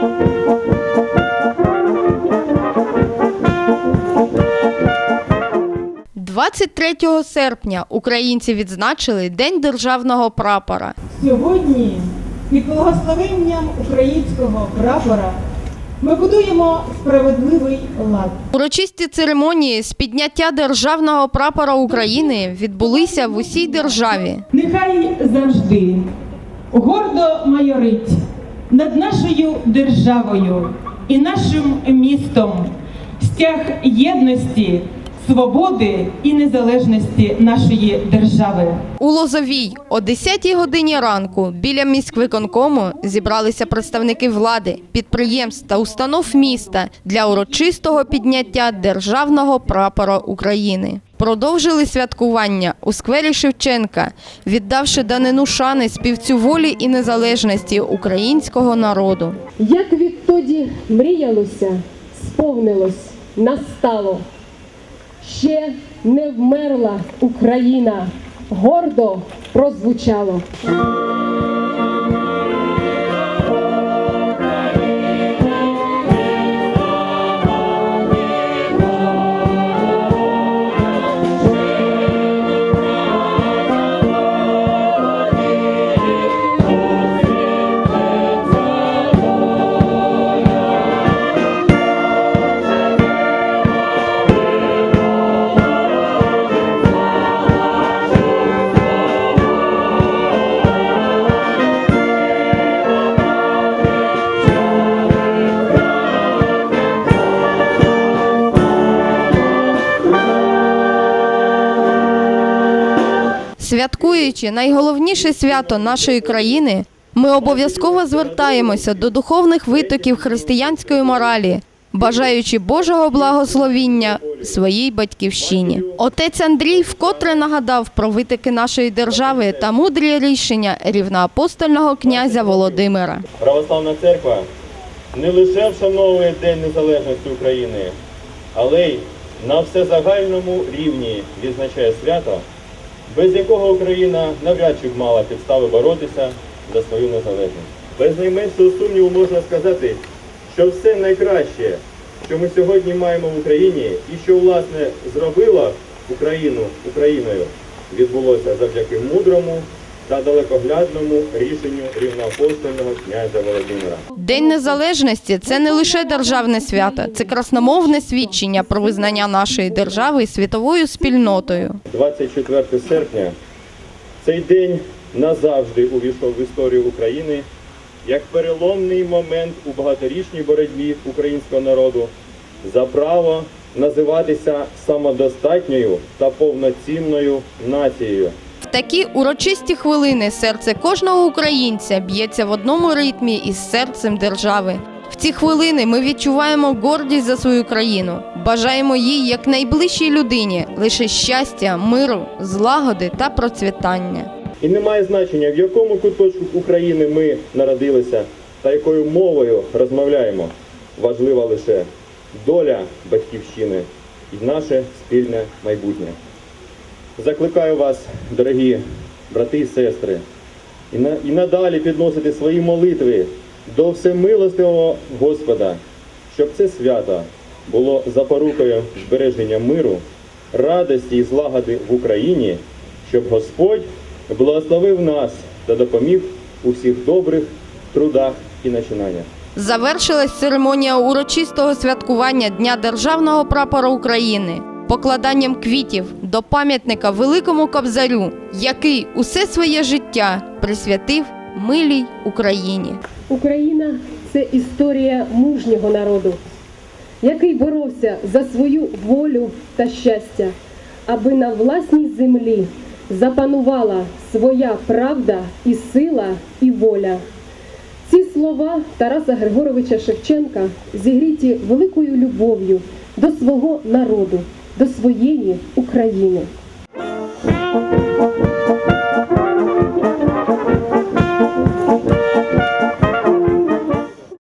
– 23 серпня українці відзначили День державного прапора. Сьогодні під благословенням українського прапора ми будуємо справедливий лад. Урочисті церемонії з підняття державного прапора України відбулися в усій державі. Нехай завжди гордо майорить над нашою державою і нашим містом стяг єдності, свободи і незалежності нашої держави. У Лозовій о 10 годині ранку біля міськвиконкому зібралися представники влади, підприємств та установ міста для урочистого підняття державного прапора України. Продовжили святкування у сквері Шевченка, віддавши данину шани співцю волі і незалежності українського народу. Як відтоді мріялося, сповнилось, настало. Ще не вмерла Україна, гордо прозвучало. Святкуючи найголовніше свято нашої країни, ми обов'язково звертаємося до духовних витоків християнської моралі, бажаючи Божого благословіння своїй батьківщині. Отець Андрій вкотре нагадав про витоки нашої держави та мудрі рішення рівноапостольного князя Володимира. Православна церква не лише вшановує День Незалежності України, але й на всезагальному рівні відзначає свято, без якого Україна навряд чи б мала підстави боротися за свою незалежність. Без найменшого сумніву можна сказати, що все найкраще, що ми сьогодні маємо в Україні і що, власне, зробила Україну Україною, відбулося завдяки мудрому та далекоглядному рішенню рівноапостольного князя Володимира. День незалежності це не лише державне свято, це красномовне свідчення про визнання нашої держави світовою спільнотою. 24 серпня цей день назавжди увійшов в історію України як переломний момент у багаторічній боротьбі українського народу за право називатися самодостатньою та повноцінною нацією. Такі урочисті хвилини серце кожного українця б'ється в одному ритмі із серцем держави. В ці хвилини ми відчуваємо гордість за свою країну, бажаємо їй як найближчій людині лише щастя, миру, злагоди та процвітання. І немає значення, в якому куточку України ми народилися та якою мовою розмовляємо. Важлива лише доля батьківщини і наше спільне майбутнє. Закликаю вас, дорогі брати і сестри, і, на, і надалі підносити свої молитви до всемилостивого Господа, щоб це свято було запорукою збереження миру, радості і злагоди в Україні, щоб Господь благословив нас та допоміг у всіх добрих трудах і начинаннях. Завершилась церемонія урочистого святкування Дня державного прапора України покладанням квітів до пам'ятника Великому Кобзарю, який усе своє життя присвятив милій Україні. Україна це історія мужнього народу, який боровся за свою волю та щастя, аби на власній землі запанувала своя правда і сила і воля. Ці слова Тараса Григоровича Шевченка зігріті великою любов'ю до свого народу, до своєї України.